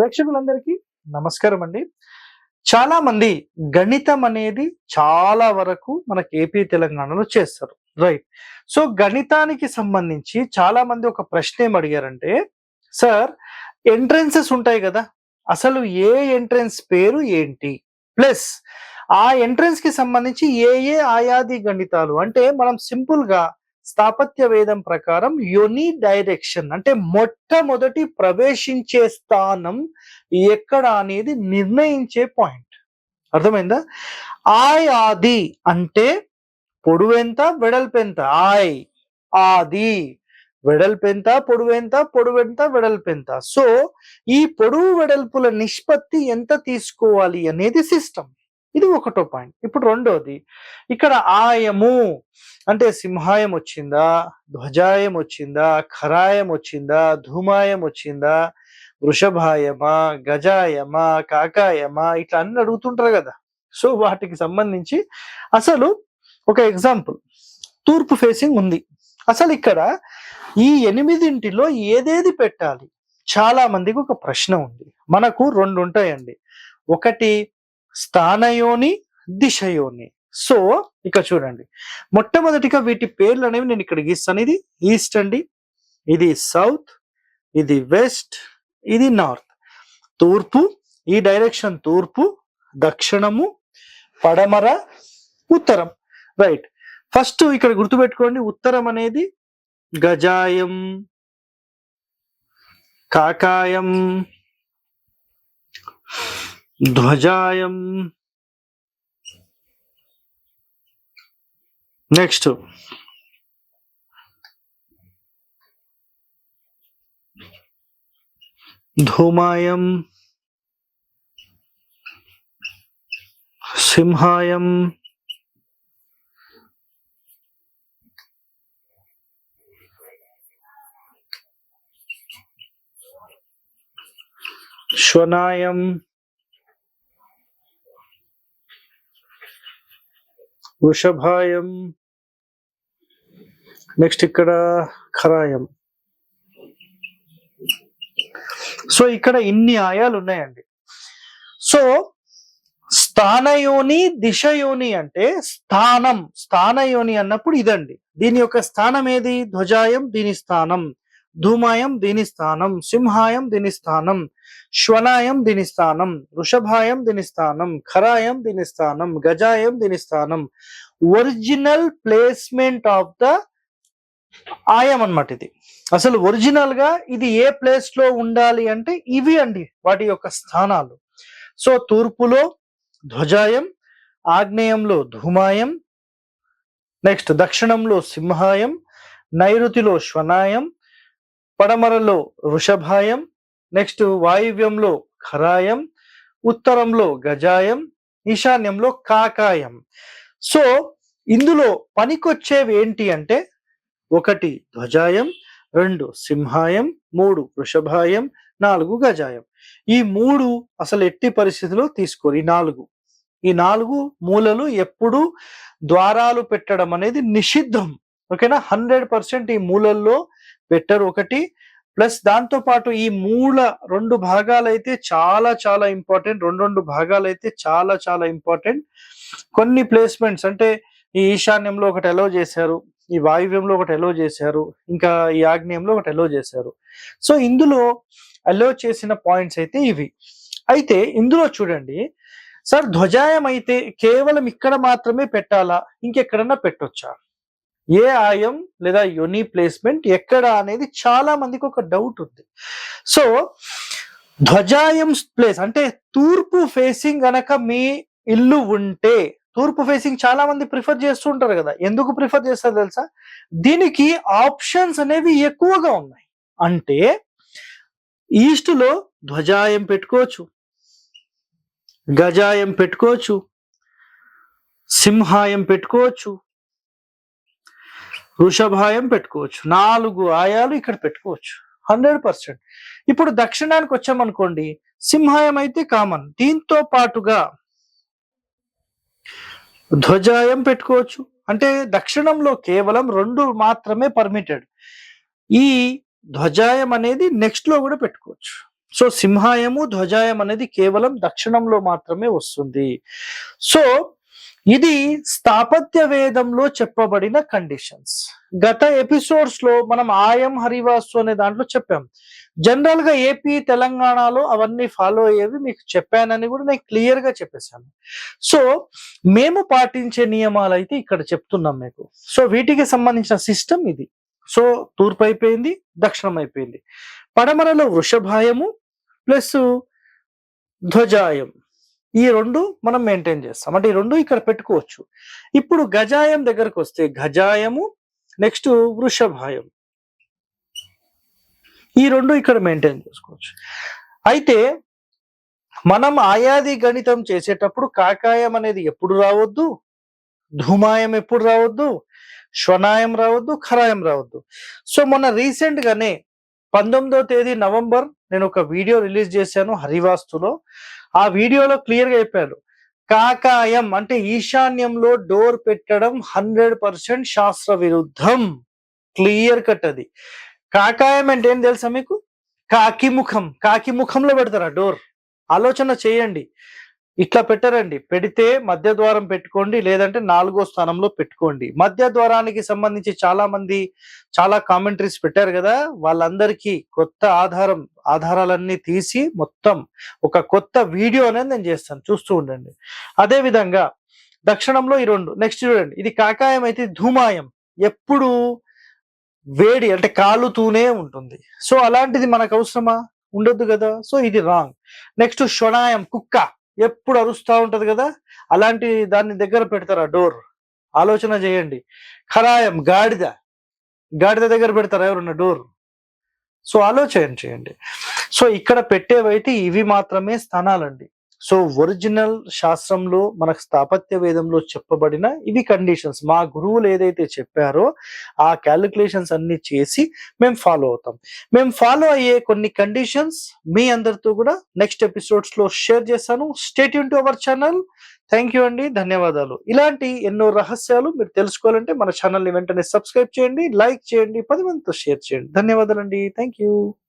ప్రేక్షకులందరికీ నమస్కారం అండి చాలా మంది గణితం అనేది చాలా వరకు మనకి ఏపీ తెలంగాణలో చేస్తారు. రైట్. సో గణితానికి సంబంధించి చాలా మంది ఒక ప్రశ్న ఏం అడిగారంటే సార్ ఎంట్రెన్సెస్ ఉంటాయి కదా అసలు ఏ ఎంట్రెన్స్ పేరు ఏంటి? ప్లస్ ఆ ఎంట్రెన్స్కి సంబంధించి ఏ ఏ ఆయాది గణితాలు? అంటే మనం సింపుల్గా స్థాపత్య వేదం ప్రకారం యోని డైరెక్షన్ అంటే మొట్టమొదటి ప్రవేశించే స్థానం ఎక్కడ అనేది నిర్ణయించే పాయింట్. అర్థమైందా? ఆయ్ ఆది అంటే పొడువెంత వెడల్పెంత? ఆయ్ ఆది వెడల్పెంత పొడువెంత పొడువెంత వెడల్పెంత. సో ఈ పొడవు వెడల్పుల నిష్పత్తి ఎంత తీసుకోవాలి అనేది సిస్టమ్. ఇది ఒకటో పాయింట్. ఇప్పుడు రెండోది ఇక్కడ ఆయము అంటే సింహాయం వచ్చిందా ధ్వజాయం వచ్చిందా ఖరాయం వచ్చిందా ధూమాయం వచ్చిందా వృషభాయమా గజాయమా కాకాయమా ఇట్లా అన్ని అడుగుతుంటారు కదా. సో వాటికి సంబంధించి అసలు ఒక ఎగ్జాంపుల్ తూర్పు ఫేసింగ్ ఉంది. అసలు ఇక్కడ ఈ ఎనిమిదింటిలో ఏదేది పెట్టాలి? చాలా మందికి ఒక ప్రశ్న ఉంది. మనకు రెండు ఉంటాయండి. ఒకటి స్థానయోని దిశయోని. సో ఇక్కడ చూడండి. మొట్టమొదటిగా వీటి పేర్లు అనేవి నేను ఇక్కడ గీస్తాను. ఇది ఈస్ట్ అండి ఇది సౌత్ ఇది వెస్ట్ ఇది నార్త్. తూర్పు ఈ డైరెక్షన్ తూర్పు దక్షిణము పడమర ఉత్తరం. రైట్. ఫస్ట్ ఇక్కడ గుర్తుపెట్టుకోండి ఉత్తరం అనేది గజాయం కాకాయం ధ్వజాయం నెక్స్ట్ ధూమాయం సింహాయం శ్వనాయం వృషభాయం. నెక్స్ట్ ఇక్కడ ఖరాయం. సో ఇక్కడ ఇన్ని ఆయాలు ఉన్నాయండి. సో స్థానయోని దిశయోని అంటే స్థానం. స్థానయోని అన్నప్పుడు ఇదండి. దీని యొక్క స్థానం ఏది? ధ్వజాయం దీని స్థానం. ధూమాయం దీని స్థానం సింహాయం దీని స్థానం శ్వనాయం దీని స్థానం వృషభాయం దీని స్థానం ఖరాయం దీని స్థానం గజాయం దీని స్థానం. ఒరిజినల్ ప్లేస్మెంట్ ఆఫ్ ద ఆయం అన్నమాట ఇది. అసలు ఒరిజినల్గా ఇది ఏ ప్లేస్లో ఉండాలి అంటే ఇవి అండి వాటి యొక్క స్థానాలు. సో తూర్పులో ధ్వజాయం ఆగ్నేయంలో ధూమాయం నెక్స్ట్ దక్షిణంలో సింహాయం నైరుతిలో శ్వనాయం పడమరలో వృషభాయం నెక్స్ట్ వాయువ్యంలో ఖరాయం ఉత్తరంలో గజాయం ఈశాన్యంలో కాకాయం. సో ఇందులో పనికొచ్చేవి ఏంటి అంటే ఒకటి ధ్వజాయం రెండు సింహాయం మూడు వృషభాయం నాలుగు గజాయం. ఈ మూడు అసలు ఎట్టి పరిస్థితిలో తీసుకోరు. ఈ నాలుగు. ఈ నాలుగు మూలలు ఎప్పుడు ద్వారాలు పెట్టడం అనేది నిషిద్ధం. ఓకేనా? హండ్రెడ్ పర్సెంట్ ఈ మూలల్లో పెట్టరు ఒకటి. ప్లస్ దాంతో పాటు ఈ మూల రెండు భాగాలు అయితే చాలా చాలా ఇంపార్టెంట్. రెండు రెండు భాగాలు అయితే చాలా చాలా ఇంపార్టెంట్. కొన్ని ప్లేస్మెంట్స్ అంటే ఈ ఈశాన్యంలో ఒకటి ఎలో చేశారు ఈ వాయువ్యంలో ఒకటి ఎలో చేశారు ఇంకా ఈ ఆగ్నేయంలో ఒకటి ఎలో చేశారు. సో ఇందులో అలో చేసిన పాయింట్స్ అయితే ఇవి. అయితే ఇందులో చూడండి. సార్ ధ్వజాయం అయితే కేవలం ఇక్కడ మాత్రమే పెట్టాలా? ఇంకెక్కడన్నా పెట్టొచ్చా? ఏ ఆయం లేదా యోని ప్లేస్మెంట్ ఎక్కడ అనేది చాలా మందికి ఒక డౌట్ ఉంది. సో ధ్వజాయం ప్లేస్ అంటే తూర్పు ఫేసింగ్ గనక మీ ఇల్లు ఉంటే తూర్పు ఫేసింగ్ చాలా మంది ప్రిఫర్ చేస్తుంటారు కదా. ఎందుకు ప్రిఫర్ చేస్తారు తెలుసా? దీనికి ఆప్షన్స్ అనేవి ఎక్కువగా ఉన్నాయి. అంటే ఈస్ట్లో ధ్వజాయం పెట్టుకోవచ్చు గజాయం పెట్టుకోవచ్చు సింహాయం పెట్టుకోవచ్చు వృషభాయం పెట్టుకోవచ్చు. నాలుగు ఆయాలు ఇక్కడ పెట్టుకోవచ్చు. Hundred percent. ఇప్పుడు దక్షిణానికి వచ్చామనుకోండి సింహాయం అయితే కామన్. దీంతో పాటుగా ధ్వజాయం పెట్టుకోవచ్చు. అంటే దక్షిణంలో కేవలం రెండు మాత్రమే పర్మిటెడ్ ఈ ధ్వజాయం అనేది నెక్స్ట్లో కూడా పెట్టుకోవచ్చు. సో సింహాయము ధ్వజాయం అనేది కేవలం దక్షిణంలో మాత్రమే వస్తుంది. సో ఇది స్థాపత్య వేదంలో చెప్పబడిన కండిషన్స్ గత ఎపిసోడ్స్లో మనం ఆయం హరివాసు అనే దాంట్లో చెప్పాం. జనరల్గా ఏపీ తెలంగాణలో అవన్నీ ఫాలో అయ్యేవి మీకు చెప్పానని కూడా నేను క్లియర్గా చెప్పేశాను. సో మేము పాటించే నియమాలు అయితే ఇక్కడ చెప్తున్నాం మీకు. సో వీటికి సంబంధించిన సిస్టమ్ ఇది. సో తూర్పు అయిపోయింది దక్షిణం అయిపోయింది. పడమరలో వృషభాయము ప్లస్ ధ్వజాయం. ఈ రెండు మనం మెయింటైన్ చేస్తాం. అంటే ఈ రెండు ఇక్కడ పెట్టుకోవచ్చు. ఇప్పుడు గజాయం దగ్గరకు వస్తే గజాయము నెక్స్ట్ వృషభాయం. ఈ రెండు ఇక్కడ మెయింటైన్ చేసుకోవచ్చు. అయితే మనం ఆయాది గణితం చేసేటప్పుడు కాకాయం అనేది ఎప్పుడు రావద్దు? ధూమాయం ఎప్పుడు రావద్దు? శ్వనాయం రావద్దు? ఖరాయం రావద్దు. సో మొన్న రీసెంట్ గానే పంతొమ్మిదో తేదీ నవంబర్ నేను ఒక వీడియో రిలీజ్ చేశాను హరివాస్తులో. ఆ వీడియోలో క్లియర్గా చెప్పారు. కాకాయం అంటే ఈశాన్యంలో డోర్ పెట్టడం హండ్రెడ్ పర్సెంట్ శాస్త్ర విరుద్ధం. క్లియర్ కట్ అది. కాకాయం అంటే ఏం తెలుసా మీకు? కాకి ముఖం. కాకి ముఖంలో పెడతారా డోర్ ఆలోచన చేయండి. ఇట్లా పెట్టరండి. పెడితే మధ్య ద్వారం పెట్టుకోండి లేదంటే నాలుగో స్థానంలో పెట్టుకోండి. మధ్య ద్వారానికి సంబంధించి చాలా మంది చాలా కామెంటరీస్ పెట్టారు కదా వాళ్ళందరికీ కొత్త ఆధారం ఆధారాలన్నీ తీసి మొత్తం ఒక కొత్త వీడియో అనేది నేను చేస్తాను. చూస్తూ ఉండండి. అదే విధంగా దక్షిణంలో ఈ రెండు నెక్స్ట్ చూడండి. ఇది కాకాయం అయితే ధూమాయం. ఎప్పుడు వేడి అంటే కాలుతూనే ఉంటుంది. సో అలాంటిది మనకు అవసరమా? ఉండొద్దు కదా. సో ఇది రాంగ్ నెక్స్ట్ షొణాయం కుక్క. ఎప్పుడు అరుస్తూ ఉంటుంది కదా అలాంటి దాన్ని దగ్గర పెడతారా డోర్? ఆలోచన చేయండి. ఖరాయం గాడిద. గాడిద దగ్గర పెడతారా ఎవరన్నా డోర్? సో ఆలోచన చేయండి. సో ఇక్కడ పెట్టేవైతే ఇవి మాత్రమే స్థానాలండి. సో ఒరిజినల్ శాస్త్రంలో మనకు స్థాపత్య వేదంలో చెప్పబడిన ఇవి కండిషన్స్ మా గురువులు ఏదైతే చెప్పారో ఆ క్యాలిక్యులేషన్స్ అన్ని చేసి మేము ఫాలో అవుతాం. మేము ఫాలో అయ్యే కొన్ని కండిషన్స్ మీ అందరితో కూడా నెక్స్ట్ ఎపిసోడ్స్లో షేర్ చేస్తాను. Stay Yoon to our channel thank you అండి. ధన్యవాదాలు. ఇలాంటి ఎన్నో రహస్యాలు మీరు తెలుసుకోవాలంటే మన ఛానల్ని వెంటనే సబ్స్క్రైబ్ చేయండి లైక్ చేయండి పది మందితో షేర్ చేయండి. ధన్యవాదాలు అండి థ్యాంక్ యూ